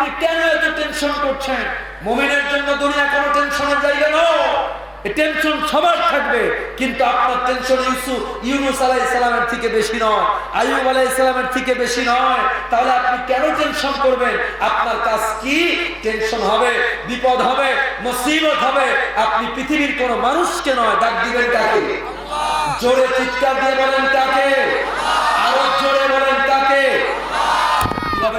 আপনি কেন এত টেনশন করছেন? মুমিনের জন্য দুনিয়া কোনো টেনশনের জায়গা নয়। টেনশন সবার থাকবে, কিন্তু আপনার থেকে বেশি নয়। থেকে বেশি নয়। তাহলে আপনি কেন টেনশন করবেন? আপনার কি? টেনশন হবে, বিপদ হবে হবে। আপনি পৃথিবীর কোনো মানুষকে নয়, ডাক দিবেন কাকে? জোরে চিৎকার দিয়ে বলেন কাকে? আরও জোরে বলেন কাকে?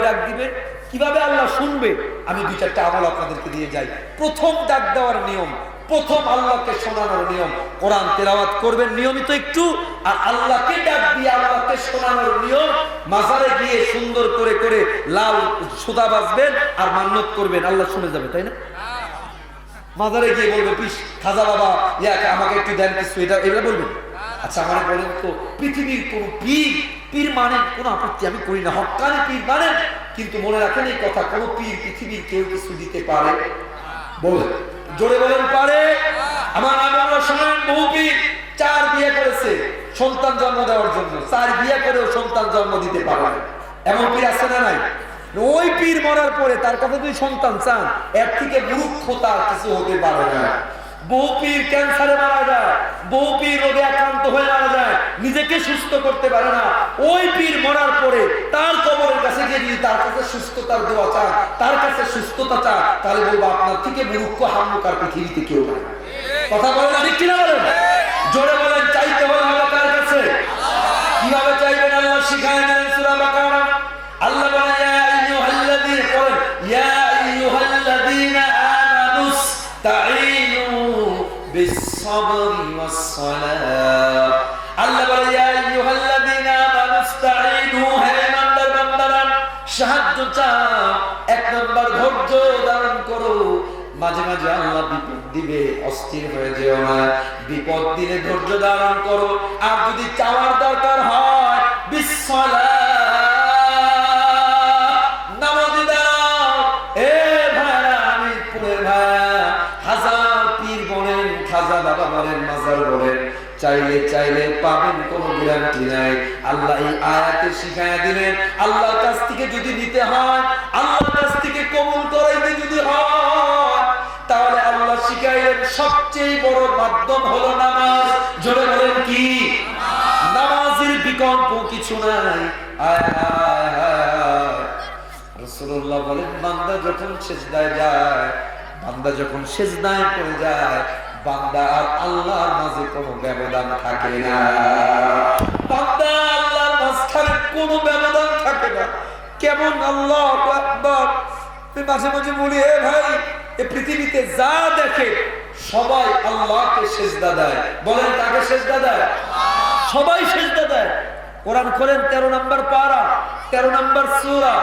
ডাক দিবে কীভাবে আল্লাহ শুনবে? আমি দুই চারটা আমল আপনাদেরকে দিয়ে যাই। প্রথম ডাক দেওয়ার নিয়ম, প্রথম আল্লাহকে শোনানোর নিয়ম। কোরআন তেলাওয়াত করবেন নিয়মিত একটু, আর আল্লাহকে ডাক দিয়ে আল্লাহকে শোনানোর নিয়ম, মাজারে গিয়ে সুন্দর করে করে লাল সুতা বাজবেন আর মান্যত করবেন। আল্লাহ শুনে যাবে, তাই না? মাজারে গিয়ে বলবে, পিস, খাজা বাবা ইয়াকে আমাকে একটু দেন কিছু, এটা, এগুলো বলবেন? আচ্ছা আমার বলেন তো পৃথিবীর কোন পীর পীর মানেন কোন আপত্তি আমি করি না। হকানি পীর মানেন কিন্তু মনে রাখেন এই কথা কোন পীর পৃথিবীর কেউ কিছু দিতে পারে। বলেন জোরে বলেন পারে। আমার আমরা শোনেন বহু পীর চার বিয়ে করেছে সন্তান জন্ম দেওয়ার জন্য। চার বিয়ে করেও সন্তান জন্ম দিতে পারে এমন পীর আছে না নাই? ওই পীর মরার পরে তার কাছে দুই সন্তান চান এর থেকে মূর্খতা কিছু হতে পারে না। বহু পীর ক্যান্সারে মারা যায়। বহু পীর রোগে আক্রান্ত হয়ে নিজেকে সুস্থ করতে পারে না। ওই পীর মরার পরে তার কবরের কাছে গিয়ে যদি তার কাছে সুস্থতার দোয়া চান তার কাছে সুস্থতা চান তাহলে বলব আপনার থেকে মূর্খ, হামুকার পৃথিবীতে কেউ নাই। কথা বলেন ঠিক কিনা বলেন? জোরে বলেন, চাইতে হবে তার কাছে। কীভাবে চাইবেন আল্লাহ শিখায় দেন সূরা বাকারা? আল্লাহ বলে ইয়া আইয়ুহাল্লাযীনা বলেন, ইয়া আইয়ুহাল্লাযীনা আমানুস তাঈনু বিস-সাবরি ওয়াস-সালাহ এক নম্বর ধৈর্য ধারণ করো। মাঝে মাঝে আল্লাহ বিপদ দিবে, অস্থির হয়ে বিপদ দিলে ধৈর্য ধারণ করো। আর যদি চাওয়ার দরকার হয় বিশ্বলাহ চাইলে চাইলে পাবেন, কোনো গ্যারান্টি নাই। আল্লাহ এই আয়াতে শিখায়া দিলেন, আল্লাহর কাছ থেকে যদি নিতে হয়, আল্লাহর কাছ থেকে কবুল করাইতে যদি হয়, তাহলে আল্লাহ শিখাইলেন, সবচেয়ে বড় মাধ্যম হলো নামাজ। জোরে বলেন কি? নামাজের বিকল্প কিছু নাই। রাসূলুল্লাহ বলেন, বান্দা যখন সেজদায় যায়, বান্দা যখন সেজদায় পড়ে যায় বান্দা, আর আল্লাহর মাঝে কোনো ব্যবধান থাকে না। বান্দা, আল্লাহর মাঝখানে কোনো ব্যবধান থাকে না। কেমন আল্লাহ আকবার। মাঝে মাঝে বলি, হে ভাই, এ পৃথিবীতে যা দেখে সবাই আল্লাহকে সেজদা দেয়। বলেন তাকে সেজদা দেয়? সবাই সেজদা দেয়। কোরআন করেন তেরো নম্বর পারা, তেরো নম্বর সুরা,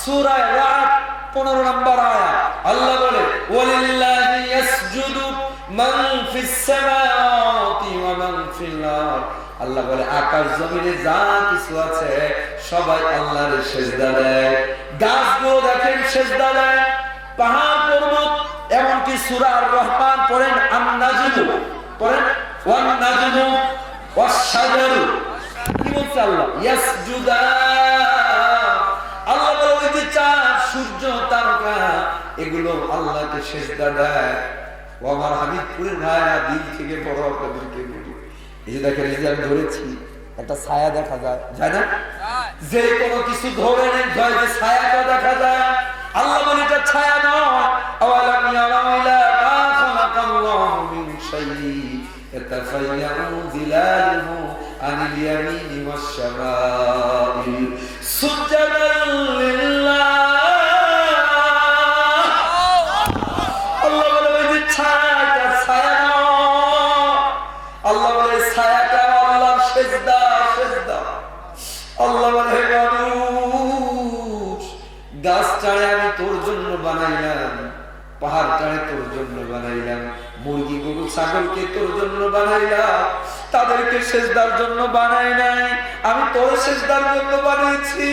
সুরায় রাত পনেরো নম্বর আয়া। আল্লাহ বলে, ওয়ালিল্লাহি ইয়াসজুদু আল্লাহ বলে, আকাশ জমিনে যা কিছু আছে, সবাই আল্লাহর সেজদা দেয়। গাছগুলো দেখেন সেজদা দেয়। পাহাড় পর্বত, এমনকি সূরা আর রহমান পড়েন, আন-নাজমু পড়েন ওয়ান নাজমু ওয়াস শাজারু কি বলছে আল্লাহ? ইয়াসজুদা। আল্লাহ বলে যে চাঁদ, সূর্য, তারকা, এগুলো আল্লাহকে সেজদা দেয়। ও আমার হাবিবপুরের ভাইরা দিন থেকে বড় আপনাদেরকে বলি। এই যে দেখেন, এই যে আমি ধরেছি, একটা ছায়া দেখা যায়। যায় না? যে কোনো কিছু ধরে নেন, যায় যে ছায়াটা দেখা যায়। আল্লাহ বলে এটা ছায়া নয়। আওয়ালাম ইয়ারাউলা মা খালাকাল্লাহু মিন শাইইন ইয়াতাফায়্যাউ যিলালুহু আনিল ইয়ামিনি ওয়াশ শামাইল সুজাদাল লিল বানাইলাম পাহাড় চাড়ে তোর জন্য বানাইলাম মুরগি গরু ছাগলকে তোর জন্য বানাইলাম তাদেরকে সেজদার জন্য বানাই নাই আমি তোর সেজদার জন্য বানিয়েছি।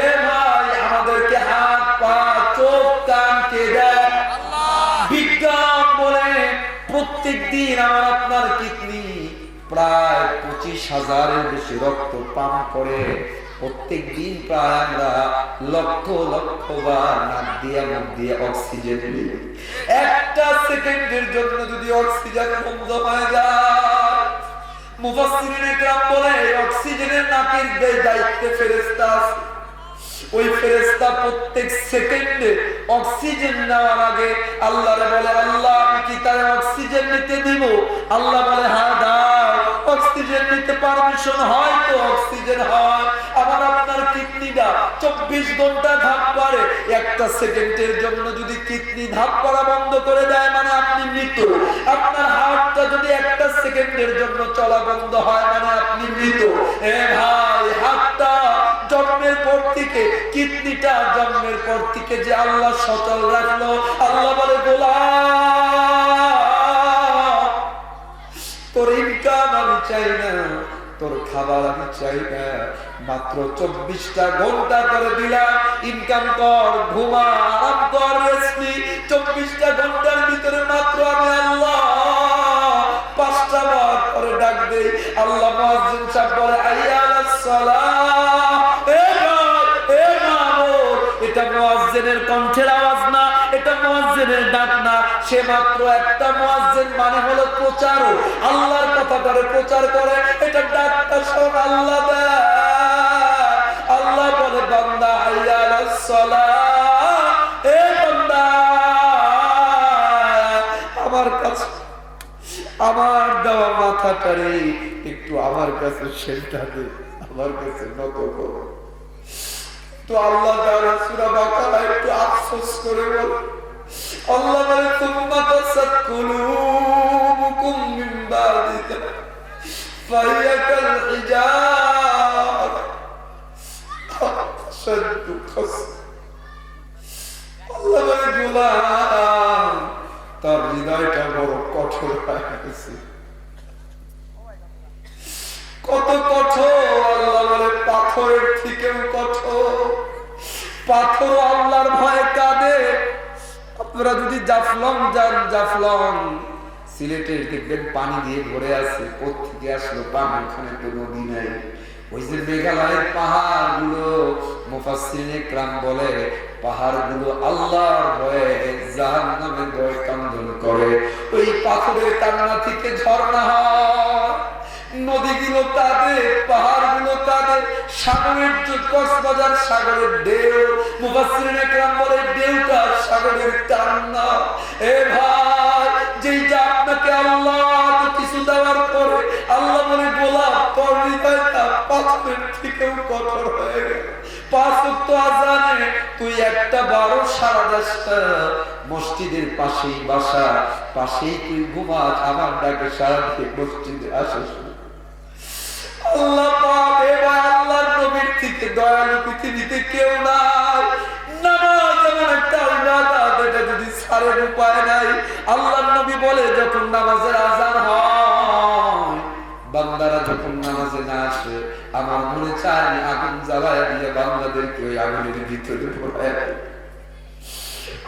এ ভাই আমাদেরকে হাত পা চোখ কান কে দেয় বিজ্ঞান বলে প্রত্যেক দিন আমার আপনার কিডনি প্রায় পঁচিশ হাজারের বেশি রক্ত পান করে। প্রত্যেক দিন প্রায় আমরা লক্ষ লক্ষ বার নাক দিয়া, মুখ দিয়ে অক্সিজেন নিই। একটা সেকেন্ডের জন্য যদি অক্সিজেন বন্ধ হয়ে যায়, মুফাসসিরিন একরাম বলে অক্সিজেনের নাকের দায়িত্বে ফেরেশতা আছে ওই ফেরেশতা প্রত্যেক সেকেন্ডে অক্সিজেন নেওয়ার আগে আল্লাহরে বলে, আল্লাহ, আমি কি তার অক্সিজেন নিতে দিব? আল্লাহ বলে হ্যাঁ দাও। অক্সিজেন নিতে পারমিশন হয় তো, অক্সিজেন হয়। আবার আপনার কিডনিটা চব্বিশ ঘণ্টা ধাপ করে একটা সেকেন্ডের জন্য যদি কিডনি ধাপ করা বন্ধ করে দেয় মানে আপনি মৃত। আপনার হার্টটা যদি একটা সেকেন্ডের জন্য চলা বন্ধ হয় মানে আপনি মৃত। এ ভাই, হাতটা জন্মের পর থেকে, কিডনিটা জন্মের পর থেকে যে আল্লাহ সচল রাখল, আল্লাহ বলে তোর ইনকাম আমি চাই না, তোর খাবার আমি চাই না, মাত্র চব্বিশটা ঘণ্টা করে দিলাম ইনকাম কর, ঘুমা, আরাম কর চব্বিশটা ঘণ্টার ভিতরে মাত্র আমি আল্লাহ পাঁচটা বার করে ডাক দেই, আল্লাহ সাহেব বলে আলাস মুয়াজ্জিনের কণ্ঠের আওয়াজ না, এটা মুয়াজ্জিনের ডাক না। সে মাত্র একটা মুয়াজ্জিন মানে হলো প্রচারক। আল্লাহর কথা করে প্রচার করে, এটা ডাকটা সব আল্লাহ আল্লাহ বলে, বান্দা আলাস সালাহ এ আমার দেওয়া মাথাটারে একটু আমার কাছে সেটা দে, আমার কাছে নত করো। তো আল্লাহ তাআলা সূরা বাকারা একটু আফসোস করে বল। আল্লাহ বলে তুম্মা মিন বাদিকা হিজার আল্লাহ বলে, গোলাম, তার হৃদয়টা বড় কঠোর হয়ে গেছে। কত কঠোর, আল্লাহ বলে, পাথরের থেকেও কঠোর। পাথর আল্লাহর ভয়ে কাঁদে। আপনারা যদি জাফলং যান, জাফলং। সিলেটের দেখবেন পানি দিয়ে ভরে আছে কোথেকে আসলো পানি? ওখানে তো নদী নাই। ওই যে মেঘালয়ের পাহাড়গুলো ক্রাম বলে পাহাড়গুলো আল্লাহর ভয়ে জাহান নামে ভয় কান্দন করে। ওই পাথরের কান্না থেকে ঝর্ণা হয়। নদীগুলো তাদের তাদের সাগরের যে কক্সবাজার, সাগরের বলে সাগরের কান্না এ ভাই, যেই যে আপনাকে আল্লাহ কিছু দেওয়ার পরে, আল্লাহ বলে তোর হৃদয়টা পাথরের থেকেও কঠোর হয়ে গেল। পাঁচ ওয়াক্ত আজানে তুই একটা বারো সারা মসজিদের পাশেই বাসা, পাশেই তুই ঘুমা আমার ডাকে সারা দিয়ে মসজিদে আসিস। আল্লাহ পাক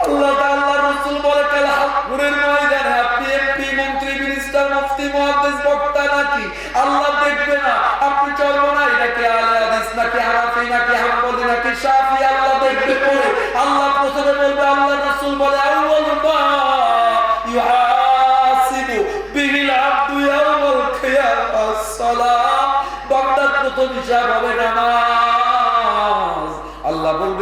আল্লাহ আল্লাহ রসুল বলে কাল হাকুরের ময়দানে মুহাদ্দিস বক্তা নাকি? আল্লাহ দেখবে না। আপনি চরমনাই নাকি আলে হাদিস নাকি হানাফি নাকি হাম্বলি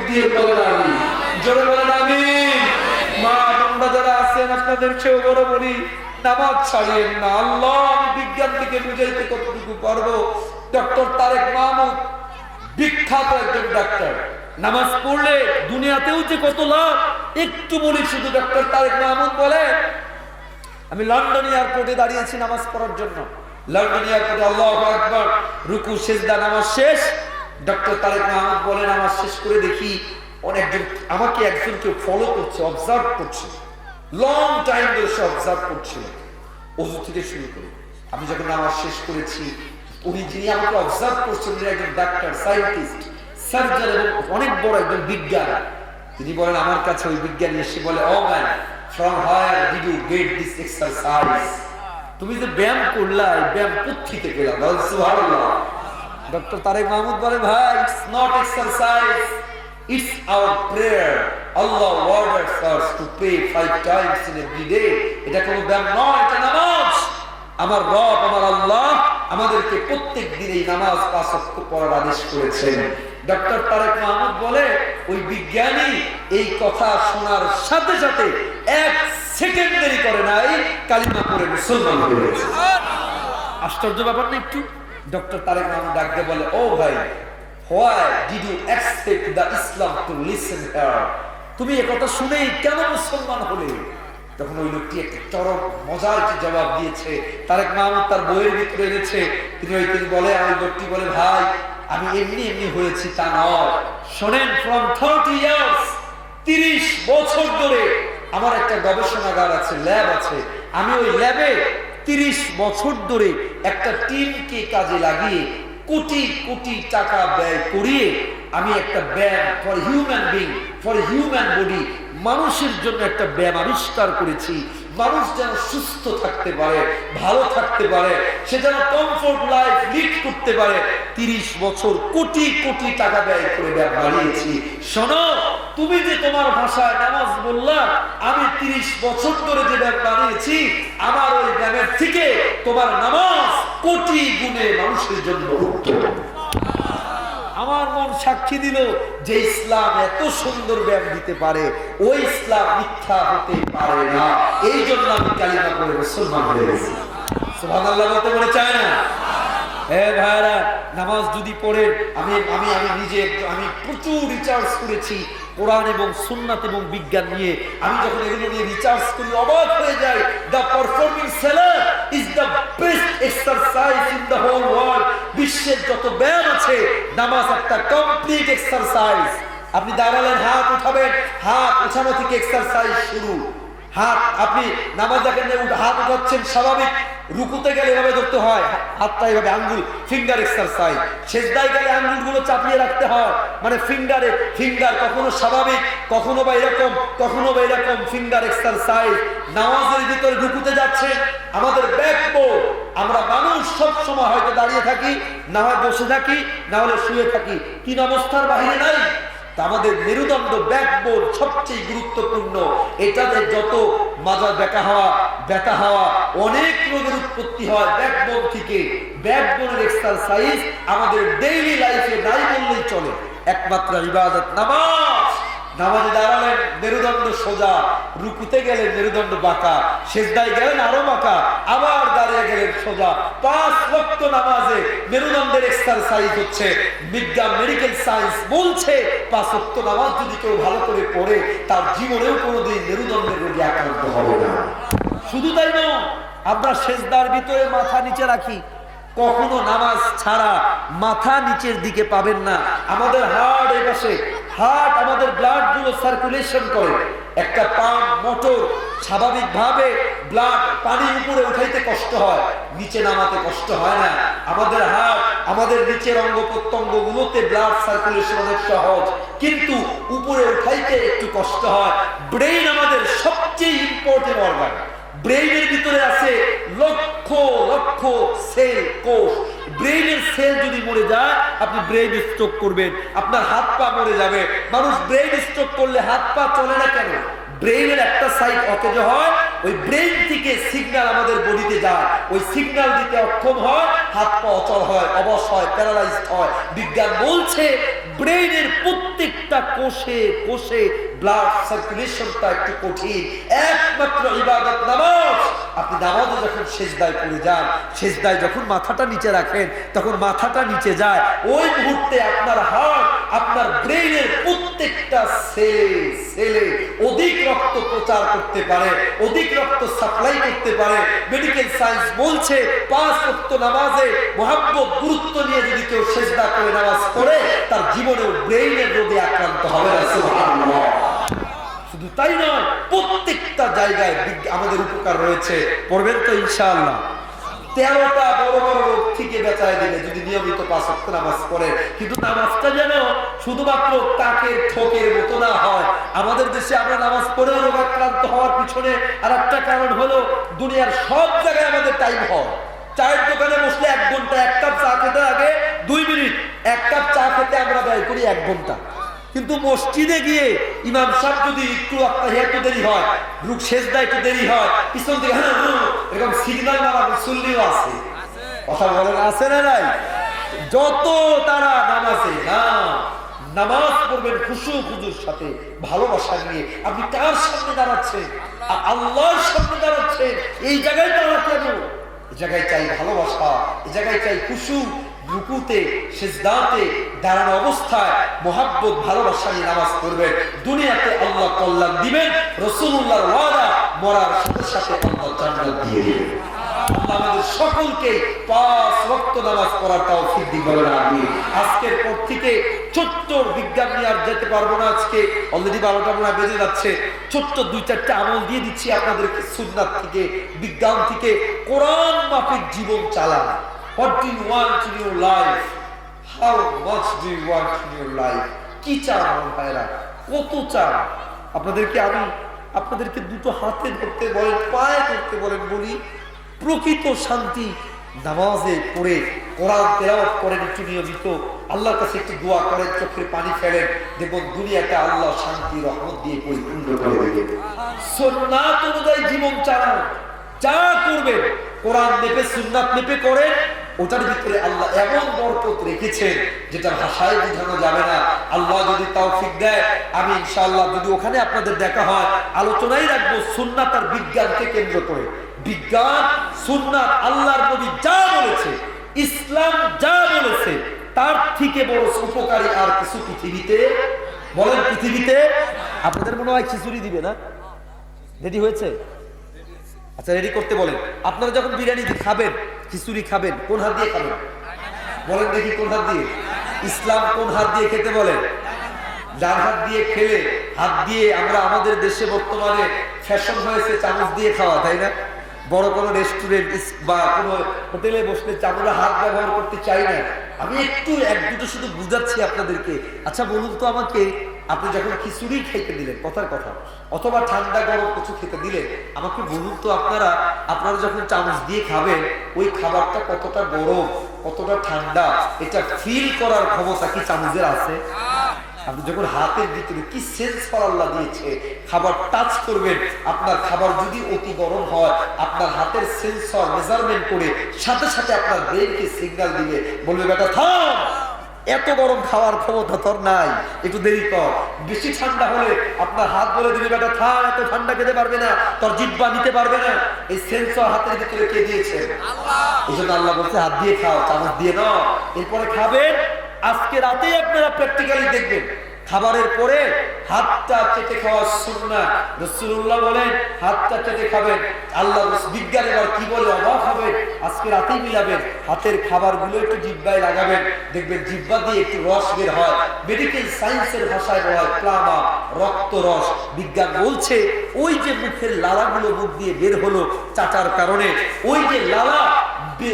তৌফিক দিয়ে বলেন জোরে বলেন মা যারা আছেন বড় বলি, নামাজ না। আল্লাহ বিজ্ঞান থেকে বুঝাইতে কতটুকু ডক্টর তারেক মাহমুদ, বিখ্যাত একজন ডাক্তার। নামাজ পড়লে দুনিয়াতেও যে কত লাভ, একটু বলি শুধু ডক্টর তারেক মাহমুদ বলে আমি লন্ডন এয়ারপোর্টে দাঁড়িয়েছি নামাজ পড়ার জন্য। লন্ডন এয়ারপোর্টে আল্লাহ আকবর, রুকু, সেজদা, নামাজ শেষ। ডক্টর তারেক মাহমুদ বলেন আমার শেষ করে দেখি অনেকজন, আমাকে একজন কেউ ফলো করছে অবজার্ভ করছে। লং টাইম ধরে সে অবজার্ভ করছিল অজু থেকে শুরু করে। আমি যখন আমার শেষ করেছি, উনি যিনি আমাকে অবজার্ভ করছেন, উনি একজন ডাক্তার সায়েন্টিস্ট সার্জন এবং অনেক বড় একজন বিজ্ঞান। তিনি বলেন, আমার কাছে ওই বিজ্ঞানী এসে বলে ও man from where did you get this exercise তুমি যে ব্যায়াম করলা ব্যায়াম কোথেকে পেলা? বল, সুবহানাল্লাহ। ডক্টর তারেক মাহমুদ বলে, ভাই it's not exercise it's our prayer Allah orders us to pray five times in every day এটা কোনো ব্যায়াম নয়, এটা নামাজ। আমার রব, আমার আল্লাহ আমাদেরকে প্রত্যেক দিন এই নামাজ পাঁচ ওয়াক্ত পড়ার আদেশ করেছেন। ডক্টর তারেক মাহমুদ বলে, ওই বিজ্ঞানী এই কথা শোনার সাথে সাথে এক সেকেন্ড দেরি করে নাই, কালিমা করে মুসলমান হয়েছে আশ্চর্য ব্যাপার না একটু? ডক্টর তারেক মাহমুদ ডাকতে বলে, ও ভাই why did you expect the Islam to listen here তুমি কথা শুনেই কেন মুসলমান হলে? তখন ওই লোকটি একটা চরম মজার জবাব দিয়েছে। তারেক মাহমুদ তার বইয়ের ভিতরে এনেছে। তিনি ওই তিনি বলে ওই লোকটি বলে, ভাই, আমি এমনি এমনি হয়েছি, তা নয়। শোনেন ফ্রম থার্টি ইয়ার্স তিরিশ বছর ধরে আমার একটা গবেষণাগার আছে ল্যাব আছে। আমি ওই ল্যাবে তিরিশ বছর ধরে একটা টিমকে কাজে লাগিয়ে কোটি কোটি টাকা ব্যয় করিয়ে আমি একটা ব্যায়াম for human being for human body মানুষের জন্য একটা ব্যায়াম আবিষ্কার করেছি। মানুষ যেন সুস্থ থাকতে পারে, ভালো থাকতে পারে, সে যেন কমফোর্ট লাইফ লিড করতে পারে। তিরিশ বছর কোটি কোটি টাকা ব্যয় করে ব্যায়াম বানিয়েছি শোনো তুমি যে তোমার ভাষায় নামাজ বললা, আমি তিরিশ বছর ধরে যে ব্যায়াম বানিয়েছি, আমার ওই ব্যায়ামের থেকে তোমার নামাজ কোটি গুণে মানুষের জন্য আমার মন সাক্ষী দিল যে ইসলাম এত সুন্দর ব্যায়াম দিতে পারে ওই ইসলাম মিথ্যা হতে পারে না। এই জন্য আমি কালিমা করে মুসলমান হয়ে গেছি। সুবহানাল্লাহ বলতে মনে চায় না? হ্যাঁ ভাইরা, নামাজ যদি পড়ে আমি আমি আমি নিজে আমি প্রচুর রিচার্জ করেছি। কোরআন এবং সুন্নাত এবং বিজ্ঞান নিয়ে আমি যখন এগুলো নিয়ে রিচার্জ করি, অবাক হয়ে যাই। The performing salah is the best exercise in the whole world বিশ্বের যত ব্যায়াম আছে, নামাজ একটা কমপ্লিট এক্সারসাইজ আপনি দাঁড়ালেন, হাত উঠাবেন, হাত উঠানো থেকে এক্সারসাইজ শুরু। হাত, আপনি নামাজ দেখেন, হাত উঠাচ্ছেন, স্বাভাবিক। রুকুতে গেলে এভাবে ধরতে হয় হাতটা এভাবে আঙ্গুল ফিঙ্গার এক্সারসাইজ শেষদায় গেলে আঙ্গুলগুলো চাপিয়ে রাখতে হয়। মানে ফিঙ্গারে ফিঙ্গার কখনো স্বাভাবিক, কখনো বা এরকম, কখনো বা এরকম ফিঙ্গার এক্সারসাইজ নামাজের ভিতরে রুকুতে যাচ্ছে, আমাদের ব্যাকবোর্ড আমরা মানুষ সব সময় হয়তো দাঁড়িয়ে থাকি, না হয় বসে থাকি, না হলে শুয়ে থাকি। তিন অবস্থার বাহিরে নাই? আমাদের মেরুদণ্ড ব্যাকবোন সবচেয়ে গুরুত্বপূর্ণ। এটাতে যত মাজা ব্যাকা হওয়া ব্যথা হওয়া, অনেক রোগের উৎপত্তি হয় ব্যাকবোন থেকে। ব্যাকবোনের এক্সারসাইজ আমাদের ডেইলি লাইফে নাই বললেই চলে। একমাত্র ইবাদত নামাজ। নামাজে দাঁড়ালেন মেরুদণ্ড সোজা, রুকুতে গেলেন মেরুদণ্ড বাঁকা, সেজদায় গেলেন আরও বাঁকা, আবার দাঁড়িয়ে গেলেন সোজা। পাঁচ লক্ষ নামাজে মেরুদণ্ডের এক্সারসাইজ হচ্ছে। বিজ্ঞান মেডিকেল সায়েন্স বলছে, পাঁচ লক্ষ নামাজ যদি কেউ ভালো করে পড়ে, তার জীবনেও কোনোদিন মেরুদণ্ডের রোগী আক্রান্ত হবে না। শুধু তাই নয়, আমরা সেজদার ভিতরে মাথা নিচে রাখি। কখনো নামাজ ছাড়া মাথা নিচের দিকে পাবেন না। আমাদের হার্ট এই পাশে হার্ট আমাদের ব্লাডগুলো সার্কুলেশন করে। একটা পাম্প, মোটর, স্বাভাবিকভাবে ব্লাড পানির উপরে উঠাইতে কষ্ট হয়, নিচে নামাতে কষ্ট হয় না। আমাদের হার্ট আমাদের নিচের অঙ্গ প্রত্যঙ্গ গুলোতে ব্লাড সার্কুলেশন অনেক সহজ। কিন্তু উপরে উঠাইতে একটু কষ্ট হয়। ব্রেইন আমাদের সবচেয়ে ইম্পর্টেন্ট অর্গান ব্রেইনের ভিতরে আছে লক্ষ লক্ষ সেল কোষ। ব্রেইনের সেল যদি মরে যায়, আপনি ব্রেইন স্ট্রোক করবেন। আপনার হাত পা মরে যাবে। মানুষ ব্রেইন স্ট্রোক করলে হাত পা চলে না কেন? ব্রেইনের একটা সাইড অকেজ হয়, ওই ব্রেইন থেকে সিগন্যাল আমাদের বডিতে যায়। ওই সিগন্যাল দিতে অক্ষম হয়, হাত পা অচল হয়, অবশ হয় প্যারালাইজড হয়। বিজ্ঞান বলছে ব্রেইনের প্রত্যেকটা কোষে কোষে ব্লাড সার্কুলেশনটা একটু কঠিন। এক একমাত্র ইবাদত নামাজ। আপনি নামাজে যখন শেষদায় পড়ে যান শেষদায় যখন মাথাটা নিচে রাখেন, তখন মাথাটা নিচে যায়। ওই মুহূর্তে আপনার হার্ট আপনার ব্রেইনের প্রত্যেকটা সেলে সেলে অধিক রক্ত প্রচার করতে পারে, অধিক রক্ত সাপ্লাই করতে পারে। মেডিকেল সায়েন্স বলছে, পাঁচ রক্ত নামাজে মোহাম্মত গুরুত্ব নিয়ে যদি কেউ শেষদা করে নামাজ পড়ে, তার জীবনেও ব্রেইনের রোগে আক্রান্ত হবে না। তাই নয়, প্রত্যেকটা জায়গায় আমাদের উপকার রয়েছে। পড়বেন তো ইনশাআল্লাহ। তেরোটা বড় বড় রোগ থেকে দিলে, যদি নিয়মিত পাঁচ ওয়াক্ত নামাজ পড়ে কিন্তু নামাজটা যেন শুধুমাত্র ঠোকের মতো না হয়, আমাদের দেশে আমরা নামাজ পড়েও হওয়ার পিছনে আর একটা কারণ হলো, দুনিয়ার সব জায়গায় আমাদের টাইম হয়। চায়ের দোকানে বসলে এক ঘণ্টা এক কাপ চা খেতে আগে দুই মিনিট এক কাপ চা খেতে আমরা ব্যয় করি এক ঘণ্টা। কিন্তু মসজিদে গিয়ে ইমাম সাহেব যদি একটু আপনার একটু দেরি হয় রুক দেয় একটু দেরি হয় পিছন থেকে হ্যাঁ, হ্যাঁ, এরকম সিগন্যাল মারা মুসল্লিও আছে। কথা বলেন আছে না নাই? যত তারা নামাজে না নামাজ পড়বেন খুশু খুজুর সাথে ভালোবাসা নিয়ে। আপনি কার সামনে দাঁড়াচ্ছেন? আল্লাহর সামনে দাঁড়াচ্ছেন? এই জায়গায় দাঁড়া কেন এই জায়গায় চাই ভালোবাসা এই জায়গায় চাই খুশু রুকুতে, সেজদাতে, দাঁড়ানো অবস্থায় মোহাব্বত, ভালোবাসা নিয়ে নামাজ পড়বেন। দুনিয়াতে আল্লাহ কল্যাণ দিবেন রসুল্লাহর ওয়াদা মরার সাথে সাথে আল্লাহ জান্নাত দিয়ে দিবেন। সকলকে পাঁচ ওয়াক্ত নামাজ সিদ্ধি আজকের পর থেকে ছোট্ট বিজ্ঞান নিয়ে আর যেতে পারব না আজকে। অলরেডি বারোটা মনে বেজে যাচ্ছে। ছোট্ট দুই চারটে আমল দিয়ে দিচ্ছি আপনাদেরকে সুন্নাত থেকে, বিজ্ঞান থেকে। কোরআন মাফিক জীবন চালান। What do you want in your life? How much do you want in your life? কি চান আমার ভাইরা? কত চান আপনাদেরকে আমি, আপনাদেরকে দুটো হাতে ধরতে বলেন, পায়ে ধরতে বলেন বলি, প্রকৃত শান্তি নামাজে পড়ে, কোরআন তেলাওয়াত করেন একটু নিয়মিত। আল্লাহর কাছে একটু দোয়া করেন, চোখের পানি ফেলেন। দেখুন, দুনিয়াতে আল্লাহ শান্তি, রহমত দিয়ে পরিপূর্ণ করে দেবে সুন্নাত অনুযায়ী জীবন চালান। যা করবেন, কোরআন নেপে সুন্নাত নেপে করেন ওটার ভিতরে আল্লাহ এমন বরকত রেখেছেন যেটা ভাষায় বোঝানো যাবে না। আল্লাহ যদি তৌফিক দেয়, আমি ইনশাআল্লাহ যদি ওখানে আপনাদের দেখা হয়, আলোচনাই রাখব সুন্নাত আর বিজ্ঞানকে কেন্দ্র করে। বিজ্ঞান, সুন্নাত, আল্লাহর নবী যা বলেছে, ইসলাম যা বলেছে, তার থেকে বড় উপকারী আর কিছু পৃথিবীতে? বলেন পৃথিবীতে। আপনাদের মনে হয় খিচুড়ি দিবে না? রেডি হয়েছে? আচ্ছা রেডি করতে বলেন। আপনারা যখন বিরিয়ানি খাবেন খিচুড়ি খাবেন, কোন হাত দিয়ে খাবেন? বলেন দেখি কোন হাত দিয়ে। ইসলাম কোন হাত দিয়ে খেতে বলেন যার হাত দিয়ে খেলে, হাত দিয়ে আমরা আমাদের দেশে বর্তমানে ফ্যাশন হয়েছে চামচ দিয়ে খাওয়া, তাই না? বড় কোনো রেস্টুরেন্ট বা কোনো হোটেলে বসলে আমরা হাত ব্যবহার করতে চাই না। আমি একটু, এক দুটো শুধু বুঝাচ্ছি আপনাদেরকে। আচ্ছা বলুন তো আমাকে আপনি যখন খিচুড়ি খাইতে দিলেন, কথার কথা, অথবা ঠান্ডা গরম কিছু খেতে দিলেন, আমাকে বলুন তো আপনারা আপনারা যখন চামচ দিয়ে খাবেন, ওই খাবারটা কতটা গরম, কতটা ঠান্ডা, এটা ফিল করার ক্ষমতা কি চামচের আছে? আপনি যখন হাতের ভিতরে কি সেন্স আল্লাহ দিয়েছে, খাবার টাচ করবেন, আপনার খাবার যদি অতি গরম হয়, আপনার হাতের সেন্সর মেজারমেন্ট করে সাথে সাথে আপনার ব্রেনকে সিগন্যাল দিবে, বলবে, বেটা, থাম! এত গরম খাওয়ার ক্ষমতা তোর নাই। একটু দেরি কর। বেশি ঠান্ডা হলে আপনার হাত বলে দিবে বেটা থা এত ঠান্ডা খেতে পারবে না। তোর জিব্বা নিতে পারবে না। এই সেন্সর হাতের ভিতরে কে দিয়েছে? এই জন্য আল্লাহ বলছে হাত দিয়ে খাও চামচ দিয়ে নাও। এরপরে খাবেন আজকে রাতেই আপনারা প্র্যাকটিক্যালি দেখবেন। খাবারের পরে হাতটা চেটে খাওয়া সুন্না রসুল্লাহ বলেন, হাতটা চেটে খাবেন। আল্লাহ বিজ্ঞান এবার কি বলে? অবাক হবে আজকে রাতেই মিলাবেন। হাতের খাবারগুলো একটু জিব্বায় লাগাবেন। দেখবেন জিব্বা দিয়ে একটু রস বের হয়। মেডিকেল সায়েন্সের ভাষায় বলা হয় প্লামা রক্ত রস। বিজ্ঞান বলছে, ওই যে মুখের লালাগুলো মুখ দিয়ে বের হলো চাচার কারণে, ওই যে লালা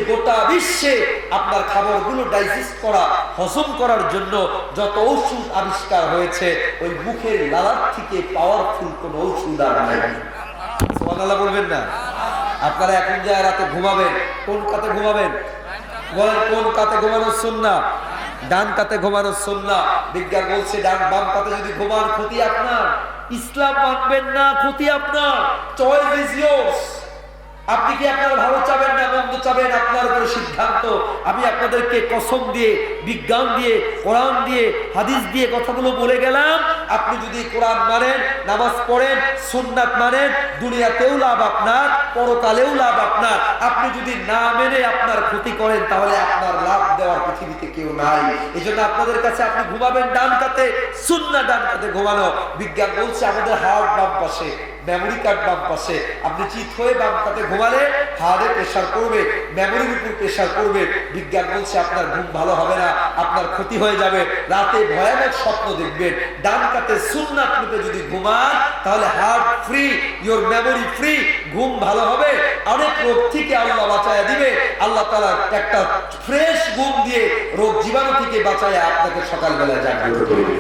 গোটা বিশ্বে আপনার খাবারগুলো ডাইজেস্ট করা, হজম করার জন্য যত ঔষধ আবিষ্কার হয়েছে, ওই মুখের লালার থেকে পাওয়ারফুল কোন ঔষধ আর নাই। বলবেন না? আপনারা এখন যা রাতে ঘুমাবেন। কোন কাতে ঘুমাবেন? বলেন, কোন কাতে ঘুমানোর সুন্না ডান কাতে ঘুমানোর সুন্না বিজ্ঞান বলছে ডান বাম কাতে যদি ঘুমান, ক্ষতি আপনার। ইসলাম মানবেন না, ক্ষতি আপনার। চয়েস ইজ ইয়োর্স আপনি কি আপনার ভালো চাবেন না মন্দ চাবেন? আপনার উপরে সিদ্ধান্ত। আমি আপনাদেরকে কসম দিয়ে, বিজ্ঞান দিয়ে, কোরআন দিয়ে, হাদিস দিয়ে কথাগুলো বলে গেলাম। আপনি যদি কোরআন মানেন, নামাজ পড়েন, সুন্নাত মানেন, দুনিয়াতেও লাভ আপনার, পরকালেও লাভ আপনার। আপনি যদি না মেনে আপনার ক্ষতি করেন, তাহলে আপনার লাভ দেওয়ার পৃথিবীতে কেউ নাই। এই জন্য আপনাদের কাছে আপনি ঘুমাবেন ডান কাতে, সুন্না ডান কাতে ঘুমানো। বিজ্ঞান বলছে, আমাদের হার্ট বাম পাশে। মেমোরি কার্ড বাম পাশে আপনি চিত হয়ে বাম কাতে ঘুমালে, হাড়ে প্রেশার করবে মেমোরির উপর প্রেশার করবে বিজ্ঞান বলছে আপনার ঘুম ভালো হবে না, আপনার ক্ষতি হয়ে যাবে। রাতে ভয়ানক স্বপ্ন দেখবেন। ডান কাতে সুন্নাত রূপে যদি ঘুমান, তাহলে heart free your memory free ঘুম ভালো হবে। অনেক রোগ থেকে আল্লাহ বাঁচায় দিবে। আল্লাহ তালা একটা ফ্রেশ ঘুম দিয়ে রোগ জীবাণু থেকে বাঁচায় আপনাকে সকালবেলা জাগ্রত করবে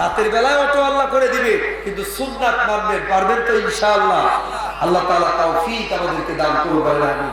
রাতের বেলায় অটো আল্লাহ করে দিবে, কিন্তু সুন্নাত মানবেন পারবেন তো ইনশাআল্লাহ। আল্লাহ তাআলা তৌফিক আমাদেরকে দান করবেন আমিন।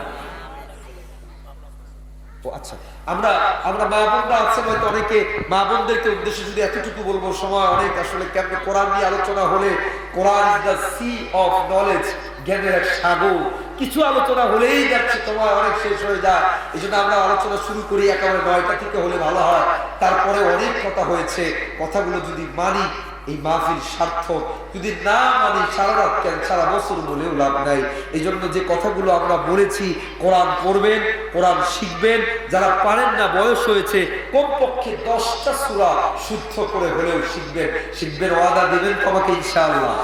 আচ্ছা আমরা আমরা মা বোনরা আছে, হয়তো অনেকে মা বোনদেরকে উদ্দেশ্যে যদি এতটুকু বলব, সময় অনেক, আসলে কেমন কোরআন নিয়ে আলোচনা হলে, Quran is the sea of knowledge. জ্ঞানের এক সাগর। কিছু আলোচনা হলেই যাচ্ছে তোমার অনেক শেষ হয়ে যায়। এই জন্য আমরা আলোচনা শুরু করি, একেবারে নয়টা থেকে হলে ভালো হয়। তারপরে অনেক কথা হয়েছে। কথাগুলো যদি মানি, এই মাহফিল সার্থক। যদি না মানি, সারা রাত কেন? সারা বছর বলেও লাভ নাই। এই জন্য যে কথাগুলো আমরা বলেছি, কোরআন পড়বেন, কোরআন শিখবেন। যারা পারেন না, বয়স হয়েছে, কমপক্ষে দশটা সুরা শুদ্ধ করে হলেও শিখবেন। শিখবেন, ওয়াদা দেবেন তোমাকে ইনশাআল্লাহ।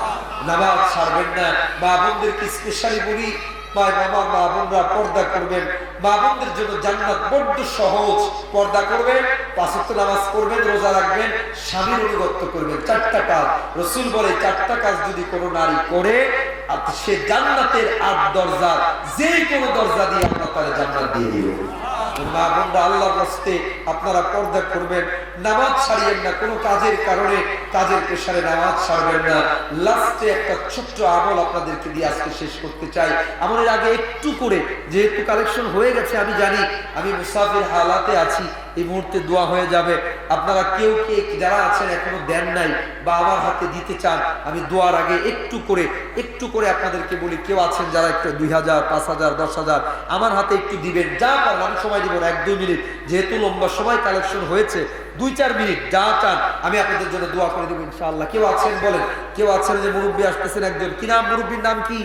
নামাজ ছাড়বেন না। মা বোনদেরকে স্পেশালি বলি? বাবা মা বোনরা পর্দা করবেন। মা বোনদের জন্য জান্নাত বড্ড সহজ। পর্দা করবেন পাঁচত্ব নামাজ করবেন রোজা রাখবেন, স্বামীর অনুগত্য করবেন। চারটা কাজ। রসুল বলে, চারটা কাজ যদি কোনো নারী করে সে জান্নাতের আট দরজা, যে কোনো দরজা দিয়ে আপনার তারা জান্নাত দিয়ে দিবে। মা বোনরা আল্লাহর রাস্তে আপনারা পর্দা করবেন, নামাজ ছাড়িয়েন না, কোনো কাজের কারণে কাজের প্রেশারে নামাজ ছাড়বেন না। লাস্টে একটা ছোট্ট আমল আপনাদেরকে দিয়ে আজকে শেষ করতে চাই। আমাদের আগে একটু করে, যেহেতু কালেকশন হয়ে গেছে, আমি জানি, আমি মুসাফির হালাতে আছি, এই মুহূর্তে দোয়া হয়ে যাবে। আপনারা কেউ কে, যারা আছেন, এখনও দেন নাই বা আমার হাতে দিতে চান, আমি দোয়ার আগে একটু করে একটু করে আপনাদেরকে বলি, কেউ আছেন যারা একটু দুই হাজার, পাঁচ হাজার, দশ হাজার, আমার হাতে একটু দিবেন, যা পারেন আমি সময় দিব এক, দুই মিনিট। যেহেতু লম্বা সময় কালেকশন হয়েছে, দুই, চার মিনিট, যা চান, আমি আপনাদের জন্য দোয়া করে দেবো, ইনশাআল্লাহ। কেউ আছেন বলেন, কেউ আছেন যে মুরব্বী আসতেছেন একজন। কি নাম, মুরব্বীর নাম কি?